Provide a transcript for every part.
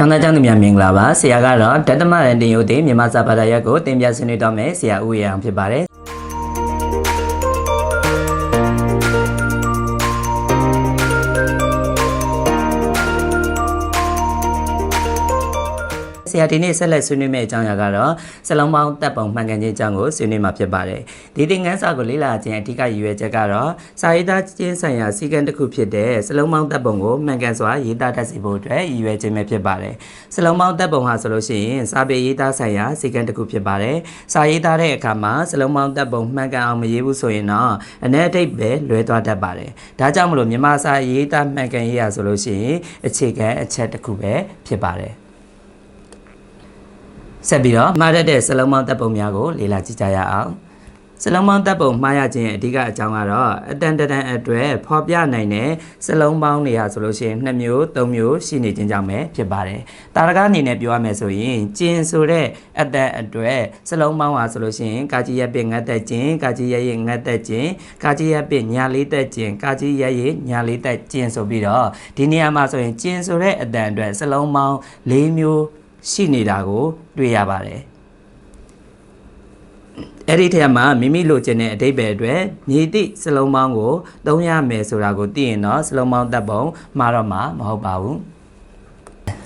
ချမ်းသာချမ်းသူများမင်္ဂလာပါဆရာကတော့ဓတ္တမရန်တင်ယုတ်တင်မြန်မာစာဘာသာရပ်ကိုသင်ပြဆွေးနွေးတော့မယ်ဆရာဦးရအောင်ဖြစ်ပါတယ် ဆရာဒီနေ့ဆက်လက်ဆွေးနွေးမယ့်အကြောင်းအရာကတော့စလုံးပေါင်းတပ်ပုံမှန်ကန်ခြင်းအကြောင်းကိုဆွေးနွေးမှာဖြစ်ပါတယ်။ဒီသင်ခန်းစာကိုလေ့လာခြင်းအဓိကရည်ရွယ်ချက်ကတော့စာရေးသားခြင်းဆိုင်ရာစည်းကမ်းတစ်ခုဖြစ်တဲ့စလုံးပေါင်းတပ်ပုံကိုမှန်ကန်စွာရေးသားတတ်စေဖို့အတွက်ရည်ရွယ်ခြင်းပဲဖြစ်ပါတယ်။စလုံးပေါင်းတပ်ပုံဟာဆိုလို့ရှိရင်စာပေရေးသားဆိုင်ရာစည်းကမ်းတစ်ခုဖြစ်ပါတယ်။စာရေးသားတဲ့အခါမှာစလုံးပေါင်းတပ်ပုံမှန်ကန်အောင်မရေးဘူးဆိုရင်တော့အ ਨੇ အတိတ်ပဲလွဲသွားတတ်ပါတယ်။ဒါကြောင့်မလို့မြန်မာစာရေးသားမှန်ကန်ရေးရဆိုလို့ရှိရင်အခြေခံအချက်တစ်ခုပဲဖြစ်ပါတယ်။ ဆက်ပြီးတော့မှားတတ်တဲ့စလုံးပေါင်းတပ်ပုံများကိုလေ့လာကြည့်ကြရအောင်စလုံးပေါင်းတပ်ပုံမှားရခြင်းရဲ့အဓိကအကြောင်းကတော့အတန်တန်အတွက်ဖော်ပြနိုင်တဲ့စလုံးပေါင်းတွေဟာဆိုလို့ရှိရင်2မျိုး3မျိုးရှိနေခြင်းကြောင့်ပဲဖြစ်ပါတယ်။တာရကအနေနဲ့ပြောရမယ်ဆိုရင်ကျင်ဆိုတဲ့အတန်အတွက်စလုံးပေါင်းဟာဆိုလို့ရှိရင်ကာကြီးရက်ပင်ငတ်သက်ခြင်းကာကြီးရက်ရဲ့ငတ်သက်ခြင်းကာကြီးရက်ပင်ညာလေးသက်ခြင်းကာကြီးရက်ရဲ့ညာလေးသက်ခြင်းဆိုပြီးတော့ဒီနေရာမှာဆိုရင်ကျင်ဆိုတဲ့အတန်အတွက်စလုံးပေါင်း၄မျိုး ရှိနေတာကို တွေ့ရပါတယ်အဲ့ဒီထဲမှာမိမိလိုချင်တဲ့အတိတ်ပဲအတွက်ညီတိစလုံးပေါင်းကိုသုံးရမယ်ဆိုတာကိုသိရင်တော့စလုံးပေါင်းတပ်ပုံမှားတော့မှာမဟုတ်ပါဘူး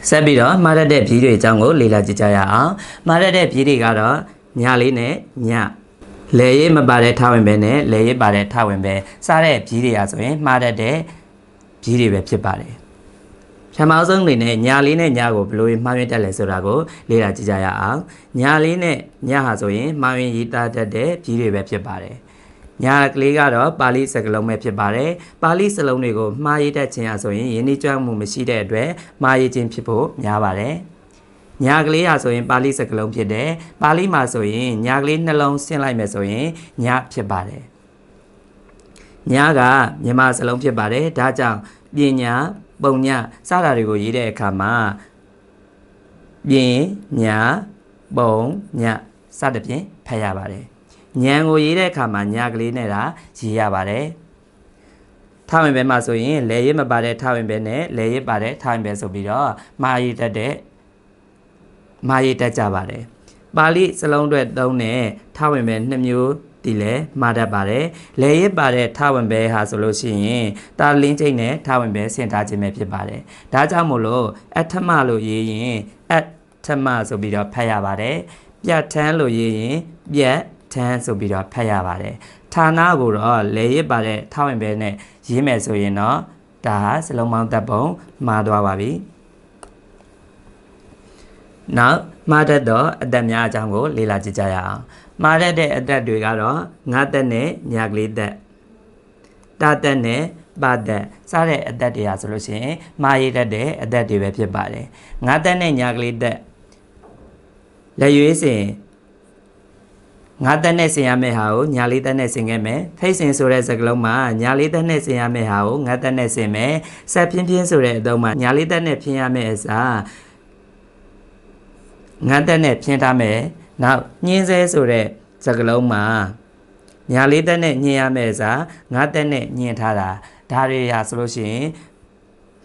ဆက်ပြီးတော့မှားရတဲ့ဖြီးတွေအကြောင်းကိုလေ့လာကြည့်ကြရအောင်မှားရတဲ့ဖြီးတွေကတော့ညလေးနဲ့ညလေရေးမပါတဲ့ထားဝင်ပဲနဲ့လေရေးပါတဲ့ထားဝင်ပဲစားတဲ့ဖြီးတွေอ่ะဆိုရင်မှားရတဲ့ဖြီးတွေပဲဖြစ်ပါတယ် ပထမဆုံးအနေနဲ့ညာလေးနဲ့ညာကိုဘယ်လိုမှားယွင်းတက်လဲဆိုတာကိုလေ့လာကြည့်ကြရအောင်ညာလေးနဲ့ညာဟာဆိုရင်မှားယွင်းရေးသားတတ်တဲ့ကြီးတွေပဲဖြစ်ပါတယ်ညာကလေးကတော့ပါဠိစကားလုံးပဲဖြစ်ပါတယ်ပါဠိစလုံးတွေကိုမှားရေးတတ်ခြင်းအဆိုရင်ယဉ်ကျေးကျွမ်းမှုမရှိတဲ့အတွက်မှားရေးခြင်းဖြစ်ဖို့များပါတယ်ညာကလေးဟာဆိုရင်ပါဠိစကားလုံးဖြစ်တယ်ပါဠိမှာဆိုရင်ညာကလေးနှလုံးဆင်းလိုက်မယ်ဆိုရင်ညာဖြစ်ပါတယ်ညာကမြန်မာစလုံးဖြစ်ပါတယ်ဒါကြောင့်ပညာ ပုံညစတာတွေကိုရေးတဲ့အခါမှာပြင်ညာပုံညစသဖြင့်ဖတ်ရပါတယ်ညံကိုရေးတဲ့အခါမှာညာကလေးနဲ့တာရေးရပါတယ်ထဝင်ပဲမှာဆိုရင်လေရစ်မပါတဲ့ထဝင်ပဲနဲ့လေရစ်ပါတဲ့ထဝင်ပဲဆိုပြီးတော့မာရည်တက်တဲ့မာရည်တက်ကြပါတယ်ပါဠိစလုံးတွေသုံးတဲ့ထဝင်ပဲ2မျိုး ဒီလဲမှားတတ်ပါတယ်လေရစ်ပါတဲ့ထဝင်ပဲဟာဆိုလို့ရှိရင်တာလင်းချိတ်နဲ့ထဝင်ပဲဆင်ထားခြင်းပဲဖြစ်ပါတယ်ဒါကြောင့်မို့လို့အထမလို့ရေးရင်အထမဆိုပြီးတော့ဖတ်ရပါတယ်ပြတ်ထန်းလို့ရေးရင်ပြတ်ထန်းဆိုပြီးတော့ဖတ်ရပါတယ်ဌာနကိုတော့လေရစ်ပါတဲ့ထဝင်ပဲနဲ့ရေးမယ်ဆိုရင်တော့ဒါဟာစလုံးပေါင်းတပ်ပုံမှားသွားပါပြီနောက်မှားတတ်သောအသက်များအကြောင်းကိုလေ့လာကြည့်ကြရအောင် မှားတတ်တဲ့အသက်တွေကတော့ငါးသက်နဲ့ညာကလေးသက်တာသက်နဲ့ပါသက်စတဲ့အသက်တွေဟာဆိုလို့ရှိရင်မှားရည်တတ်တဲ့အသက်တွေပဲဖြစ်ပါတယ်ငါးသက်နဲ့ညာကလေးသက်လက်ရွေးစင်ငါးသက်နဲ့ဆင်ရမယ့်ဟာကိုညာလေးသက်နဲ့ဆင်ခဲ့မယ်ဖိတ်စင်ဆိုတဲ့စကားလုံးမှာညာလေးသက်နဲ့ဆင်ရမယ့်ဟာကိုငါးသက်နဲ့ဆင်မယ်ဆက်ပြင်းပြင်းဆိုတဲ့အသုံးမှာညာလေးသက်နဲ့ဖြင်းရမယ့်အစားငါးသက်နဲ့ဖြင်းထားမယ် နောက်ညင်းစဲဆိုတဲ့စကလုံးမှာညာလေးသက်နဲ့ညင်ရမယ့်စာငါးသက်နဲ့ညင်ထားတာဒါတွေရာဆိုလို့ရှိရင်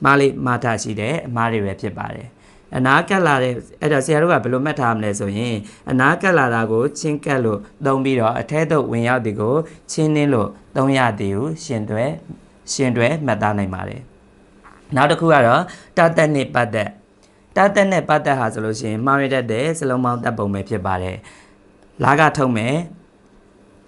မားလေးမားထားရှိတဲ့အမားတွေပဲဖြစ်ပါတယ်အနာကက်လာတဲ့အဲ့တော့ဆရာတို့ကဘယ်လိုမှတ်ထားမလဲဆိုရင်အနာကက်လာတာကိုချင်းကက်လို့သုံးပြီးတော့အထဲသို့ဝင်ရောက်သည်ကိုချင်းနှင်းလို့သုံးရသည်ကိုရှင်တွဲရှင်တွဲမှတ်သားနိုင်ပါတယ်နောက်တစ်ခုကတော့တသက်နဲ့ပတ်သက် တသက်နဲ့ပတ်သက်ဟာဆိုလို့ရှိရင်မှားရတတ်တဲ့စလုံးပေါင်းတပ်ပုံပဲဖြစ်ပါတယ်လာကထုံးမယ်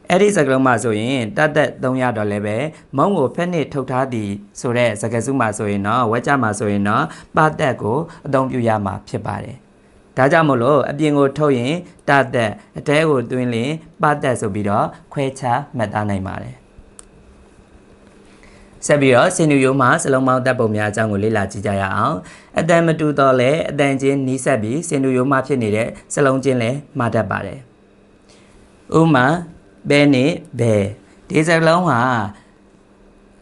အဲ့ဒီစကလုံးမှာဆိုရင်တတ်သက်300ဒေါ်လည်းပဲမုံကိုဖက်နစ်ထုတ်ထားသည်ဆိုတဲ့စကားစုမှာဆိုရင်တော့ဝက်ကြမှာဆိုရင်တော့ပတ်သက်ကိုအသုံးပြုရမှာဖြစ်ပါတယ်ဒါကြောင့်မို့လို့အပြင်ကိုထုတ်ရင်တသက်အတဲကိုတွင်းရင်ပတ်သက်ဆိုပြီးတော့ခွဲခြားမှတ်သားနိုင်ပါတယ် ဆက်ပြီးတော့စင်နူယိုမှာစလုံးပေါင်းတပ်ပုံများအကြောင်းကိုလေ့လာကြည့်ကြရအောင်အတန်မတူတော့လဲအတန်ချင်းနီးစပ်ပြီးစင်နူယိုမှာဖြစ်နေတဲ့စလုံးချင်းလဲမှားတတ်ပါတယ်ဥမာဘဲနဲ့ဘဲဒီစလုံးဟာ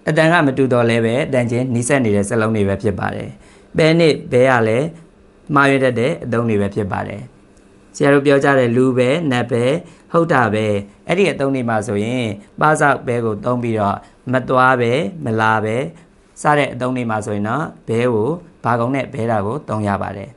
အတန်ကမတူတော့လဲပဲအတန်ချင်းနီးစပ်နေတဲ့စလုံးတွေပဲဖြစ်ပါတယ်ဘဲနဲ့ဘဲကလည်းမှားရတတ်တဲ့အသုံးတွေပဲဖြစ်ပါတယ်ဆရာတို့ပြောကြတဲ့လူပဲနတ်ပဲဟုတ်တာပဲအဲ့ဒီအသုံးတွေမှာဆိုရင်ပါစောက်ဘဲကိုသုံးပြီးတော့ မသွားပဲမလာပဲစတဲ့အသုံးတွေမှာဆိုရင်တော့ဘဲကိုဘာကုံနဲ့ဘဲတာကိုသုံးရပါတယ်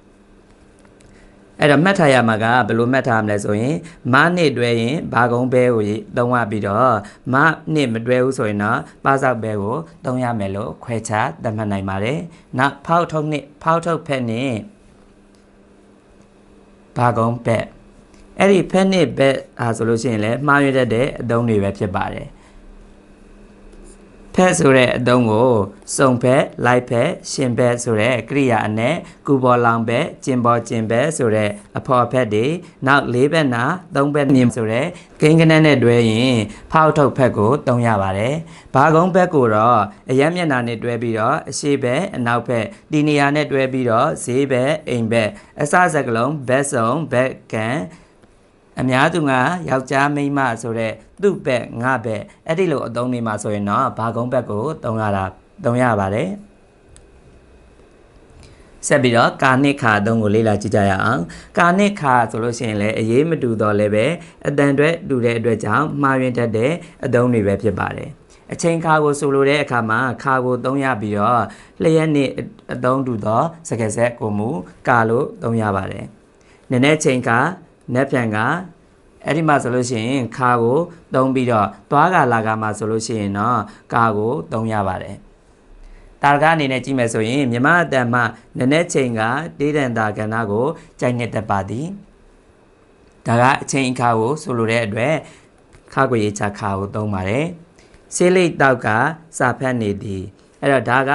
အဲ့တော့မှတ်ထားရမှာကဘယ်လိုမှတ်ထားမလဲဆိုရင်မနှစ်တွဲရင်ဘာကုန်းဘဲကိုသုံးရပြီးတော့မနှစ်မတွဲဘူးဆိုရင်တော့ပါစောက်ဘဲကိုသုံးရမယ်လို့ခွဲခြားသတ်မှတ်နိုင်ပါတယ်နောက်ဖောက်ထုတ်နှစ်ဖောက်ထုတ်ဖက်နှစ်ဘာကုန်းဘက်အဲ့ဒီဖက်နှစ်ဘက်အားဆိုလို့ရှိရင်လည်းမှားရတတ်တဲ့အသုံးတွေပဲဖြစ်ပါတယ် ဖက်ဆိုတဲ့အသုံးကိုစုံဖက်လိုက်ဖက်ရှင်ဖက်ဆိုတဲ့ကရိယာအနဲ့ကူပေါ်လောင်ဖက်ကျင်ပေါ်ကျင်ဖက်ဆိုတဲ့အဖော်ဖက်တွေနောက်၄ဘက်နာ၃ဘက်မြင်ဆိုတဲ့ကိန်းကနန်းနဲ့တွဲရင်ဖောက်ထုတ်ဖက်ကိုသုံးရပါတယ်။ဘာကုန်းဘက်ကိုတော့အရက်မျက်နှာနဲ့တွဲပြီးတော့အရှိဘက်အနောက်ဘက်ဒီနေရာနဲ့တွဲပြီးတော့ဈေးဘက်အိမ်ဘက်အစစကလုံးဘက်စုံဘက်ကန် အများသူကယောက်ျားမိန်းမဆိုတဲ့သူ့ဘက်ငါဘက်အဲ့ဒီလိုအသုံးတွေမှာဆိုရင်တော့ဘာကုန်းဘက်ကိုသုံးရတာသုံးရပါတယ်ဆက်ပြီးတော့ကာနစ်ခါအသုံးကိုလေ့လာကြည့်ကြရအောင်ကာနစ်ခါဆိုလို့ရှိရင်လည်းအရေးမတူတော့လည်းပဲအတန်တွဲတူတဲ့အတွက်ကြောင့်မှားယွင်းတတ်တဲ့အသုံးတွေပဲဖြစ်ပါတယ်အချိန်ခါကိုဆိုလိုတဲ့အခါမှာခါကိုသုံးရပြီးတော့လျှက်နှစ်အသုံးတူသောစကားဆက်ကိုမူကာလို့သုံးရပါတယ်နည်းနည်းချိန်ခါ နက်ပြန်ကအဲ့ဒီမှာဆိုလို့ရှိရင်ခါကိုသုံးပြီးတော့သွားကလာကမှာဆိုလို့ရှိရင်တော့ကာကိုသုံးရပါတယ်တာရကအနေနဲ့ကြည့်မယ်ဆိုရင်မြမအတန်မှနည်းနည်းချိန်ကတေးတန်တာကဏ္ဍကိုကြိုက်နှစ်သက်ပါသည်ဒါကအချိန်အခါကိုဆိုလိုတဲ့အတွက်ခါကိုရေးချခါကိုသုံးပါတယ်ဆေးလိတ်တောက်ကစာဖတ်နေသည်အဲ့တော့ဒါက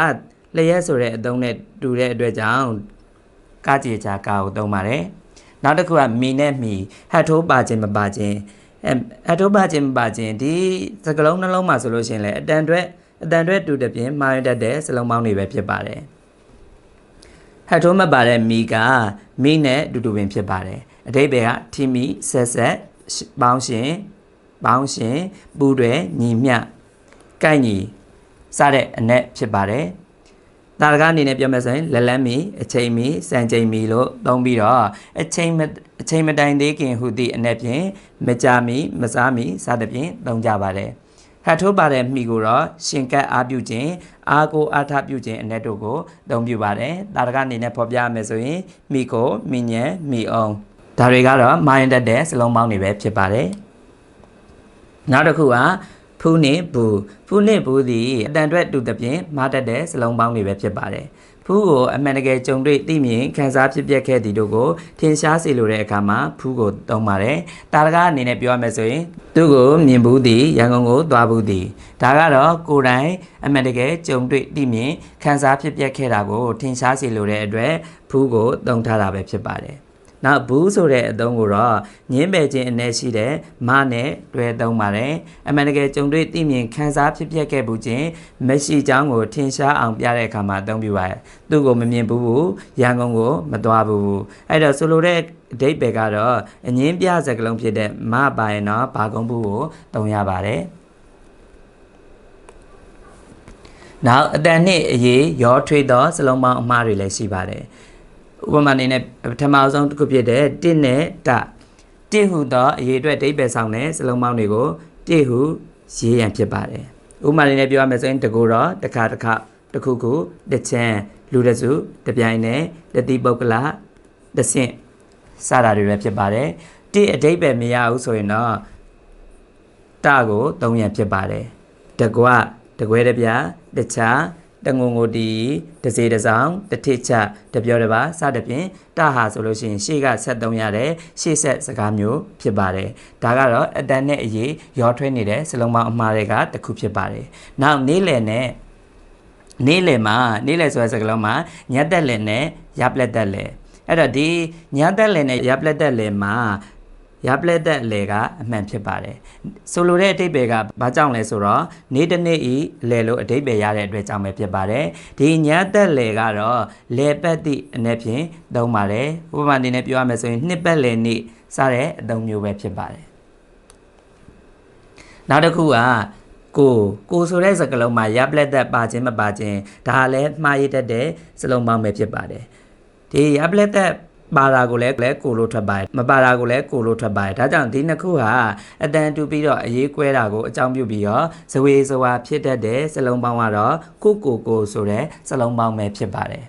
လျက်ဆိုတဲ့အသုံးနဲ့တူတဲ့အတွက်ကြောင့်ကကြေချာကာကိုသုံးပါတယ် နောက်တစ်ခုကမီနဲ့မီဟတ်ထိုးပါခြင်းမပါခြင်းအဲဟတ်ထိုးပါခြင်းမပါခြင်းဒီစကလုံးနှလုံးမှာဆိုလို့ရှိရင်လည်းအတန်တွဲအတန်တွဲတူတဲ့ပြင်မှာရတတ်တဲ့စလုံးပေါင်းတွေပဲဖြစ်ပါတယ်ဟတ်ထိုးမပါတဲ့မီကမီနဲ့အတူတူပင်ဖြစ်ပါတယ်အတိတ်ဘယ်ကထီမီဆက်ဆက်ပေါင်းရှင်ပေါင်းရှင်ပူတွေညီမျှကိုက်ညီစတဲ့အ내ဖြစ်ပါတယ် တာရကအနေနဲ့ပြောမယ်ဆိုရင်လက်လန်းမီအချိန်မီစံချိန်မီလို့သုံးပြီးတော့အချိန်မအချိန်မတိုင်သေးခင်ဟုသည့်အ내ဖြင့်မကြမီမစားမီစသဖြင့်သုံးကြပါတယ်ဟတ်ထိုးပါတဲ့မိကိုတော့ရှင်ကတ်အားပြုခြင်းအားကိုအားထပြုခြင်းအ내တို့ကိုသုံးပြုပါတယ်တာရကအနေနဲ့ဖော်ပြရမယ်ဆိုရင်မိကိုမိညံမိအောင်ဒါတွေကတော့မိုင်းတက်တဲ့စလုံးပေါင်းတွေပဲဖြစ်ပါတယ်နောက်တစ်ခုက ဖူးနှင့်ဘူးဖူးနှင့်ဘူးသည်အတန်တွက်တူသဖြင့်မားတတ်တဲ့စလုံးပေါင်းတွေပဲဖြစ်ပါတယ်ဖူးကိုအမှန်တကယ်ကြုံတွေ့သိမြင်ခံစားဖြစ်ပျက်ခဲ့သည်တို့ကိုထင်ရှားစေလိုတဲ့အခါမှာဖူးကိုသုံးပါတယ်တာရကအနေနဲ့ပြောရမယ်ဆိုရင်သူ့ကိုမြင်ဘူးသည်ရန်ကုန်ကိုသွားဘူးသည်ဒါကတော့ကိုယ်တိုင်အမှန်တကယ်ကြုံတွေ့သိမြင်ခံစားဖြစ်ပျက်ခဲ့တာကိုထင်ရှားစေလိုတဲ့အတွက်ဖူးကိုသုံးထားတာပဲဖြစ်ပါတယ် နောက်ဘူးဆိုတဲ့အသုံးကိုတော့ညင်းပယ်ခြင်းအနေရှိတဲ့မနဲ့တွဲသုံးပါတယ်အမှန်တကယ်ကြုံတွေ့သိမြင်ခံစားဖြစ်ပျက်ခဲ့မှုချင်းမရှိကြောင်းကိုထင်ရှားအောင်ပြတဲ့အခါမှာအသုံးပြုပါတယ်သူ့ကိုမမြင်ဘူးဘူးရန်ကုန်ကိုမသွားဘူးအဲ့တော့ဆိုလိုတဲ့အဓိပ္ပာယ်ကတော့အငင်းပြစကလုံးဖြစ်တဲ့မပါရင်တော့ဘာကုန်းဘူးကိုသုံးရပါတယ်နောက်အတန်နှစ်အရေးရောထွေးသောစလုံးပေါင်းအမှားတွေလည်းရှိပါတယ် ဥပမာအနေနဲ့ပထမဆုံးတစ်ခုဖြစ်တဲ့တစ်နဲ့တတစ်ဟုသောအရေးအတွက်ဒိဗယ်ဆောင်တဲ့စလုံးပေါင်းတွေကိုတစ်ဟုရေးရန်ဖြစ်ပါတယ်ဥပမာအနေနဲ့ပြောရမယ်ဆိုရင်တကူတော့တစ်ခါတစ်ခါတစ်ခုခုတစ်ချမ်းလူတစုတပြိုင်နဲ့တတိပုဂ္ဂလတဆင့်စတာတွေပဲဖြစ်ပါတယ်တစ်အဓိပ္ပာယ်မရဘူးဆိုရင်တော့တကိုသုံးရန်ဖြစ်ပါတယ်တကွတကွဲတပြတခြား တငုံငိုတီတစေတစောင်းတထိချတပြောတပါစသဖြင့်တဟာဆိုလို့ရှိရင်ရှေ့ကဆက်သုံးရတဲ့ရှေ့ဆက်စကားမျိုးဖြစ်ပါတယ်ဒါကတော့အတန်နဲ့အရေးရောထွေးနေတဲ့စလုံးပေါင်းအမှားတွေကတစ်ခုဖြစ်ပါတယ်နောက်နေ့လယ်နဲ့နေ့လယ်မှာနေ့လယ်ဆိုတဲ့စကားလုံးမှာညက်တက်လယ်နဲ့ရပ်လက်တက်လယ်အဲ့တော့ဒီညတက်လယ်နဲ့ရပ်လက်တက်လယ်မှာ ရပလက်သက်အလေကအမှန်ဖြစ်ပါတယ်ဆိုလိုတဲ့အတိတ်ပဲကဘာကြောင့်လဲဆိုတော့နေ့တစ်နေ့ဤအလေလို့အတိတ်ပဲရတဲ့အတွက်ကြောင့်ပဲဖြစ်ပါတယ်ဒီညသက်လေကတော့လေပတ်သည့်အနေဖြင့်သုံးပါတယ်ဥပမာအနေနဲ့ပြောရမယ်ဆိုရင်နှစ်ပတ်လေနေ့စတဲ့အသုံးမျိုးပဲဖြစ်ပါတယ်နောက်တစ်ခုကကိုကိုဆိုတဲ့စကားလုံးမှာရပ်လက်သက်ပါခြင်းမပါခြင်းဒါလည်းမှားရတတ်တဲ့စလုံးပေါင်းပဲဖြစ်ပါတယ်ဒီရပ်လက်သက် ပါတာကိုလည်းလည်းကိုလို့ထွက်ပါတယ်မပါတာကိုလည်းကိုလို့ထွက်ပါတယ်ဒါကြောင့်ဒီနှစ်ခုဟာအတန်တူပြီးတော့အရေးကွဲတာကိုအကြောင်းပြုပြီးတော့ဇဝေဇဝါဖြစ်တတ်တဲ့စလုံးပေါင်းကတော့ကိုကိုကိုဆိုတဲ့စလုံးပေါင်းပဲဖြစ်ပါတယ်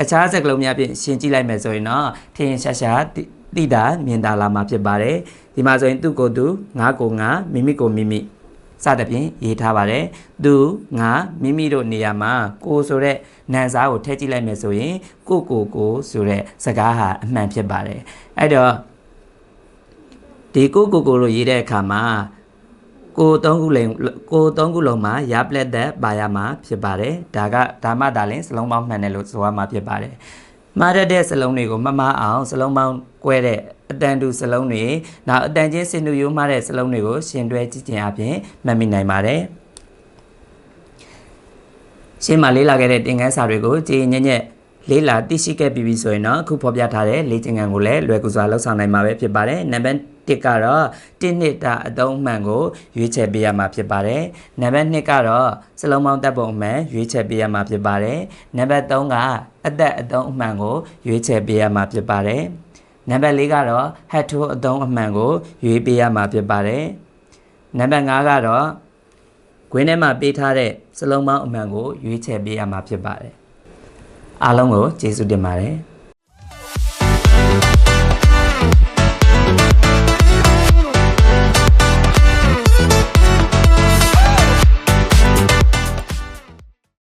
အခြားစကားလုံးများဖြင့်ရှင်းကြည့်လိုက်မယ်ဆိုရင်တော့ထင်ရှားရှားတိတိတာမြင်တာလာမှာဖြစ်ပါတယ်ဒီမှာဆိုရင်သူကိုယ်သူငါကိုငါမိမိကိုမိမိ စသဖြင့်ရေးထားပါတယ်သူငါမိမိတို့နေရာမှာကိုဆိုတဲ့နာမ်စားကိုထည့်ကြည့်လိုက်မယ်ဆိုရင်ကိုကိုကိုဆိုတဲ့စကားဟာအမှန်ဖြစ်ပါတယ်အဲ့တော့ဒီကိုကိုကိုလို့ရေးတဲ့အခါမှာကိုသုံးခုလုံးကိုသုံးခုလုံးမှာရပလက်သက်ပါရမှာဖြစ်ပါတယ်ဒါကဒါမှဒါလင်စလုံးပေါင်းမှန်တယ်လို့ဆိုရမှာဖြစ်ပါတယ်မှားတတ်တဲ့စလုံးတွေကိုမမှားအောင်စလုံးပေါင်းကွဲတဲ့ အတန်တူစလုံးတွေနောက်အတန်ချင်းစင်တူရိုးမှားတဲ့စလုံးတွေကိုရှင်တွဲကြည့်ခြင်းအပြင်မှတ်မိနိုင်ပါတယ်ရှင်းမှာလေးလာခဲ့တဲ့တင်ကန်းစာတွေကိုကြည်ညက်ညက်လေးလာသိရှိခဲ့ပြီးပြီဆိုရင်တော့အခုဖော်ပြထားတဲ့လေ့ကျင့်ခန်းကိုလည်းလွယ်ကူစွာလုပ်ဆောင်နိုင်မှာပဲဖြစ်ပါတယ်နံပါတ်1ကတော့1နှစ်တာအသုံးအမှန်ကိုရွေးချယ်ပေးရမှာဖြစ်ပါတယ်နံပါတ်2ကတော့စလုံးပေါင်းတပ်ပုံအမှန်ရွေးချယ်ပေးရမှာဖြစ်ပါတယ်နံပါတ်3ကအသက်အသုံးအမှန်ကိုရွေးချယ်ပေးရမှာဖြစ်ပါတယ် နံပါတ်4ကတော့ head to အသုံးအမှန်ကိုရွေးပေးရမှာဖြစ်ပါတယ်နံပါတ်5ကတော့ခွင်းထဲမှာပေးထားတဲ့စလုံးပေါင်းအမှန်ကိုရွေးချယ်ပေးရမှာဖြစ်ပါတယ်အားလုံးကိုကျေးဇူးတင်ပါတယ်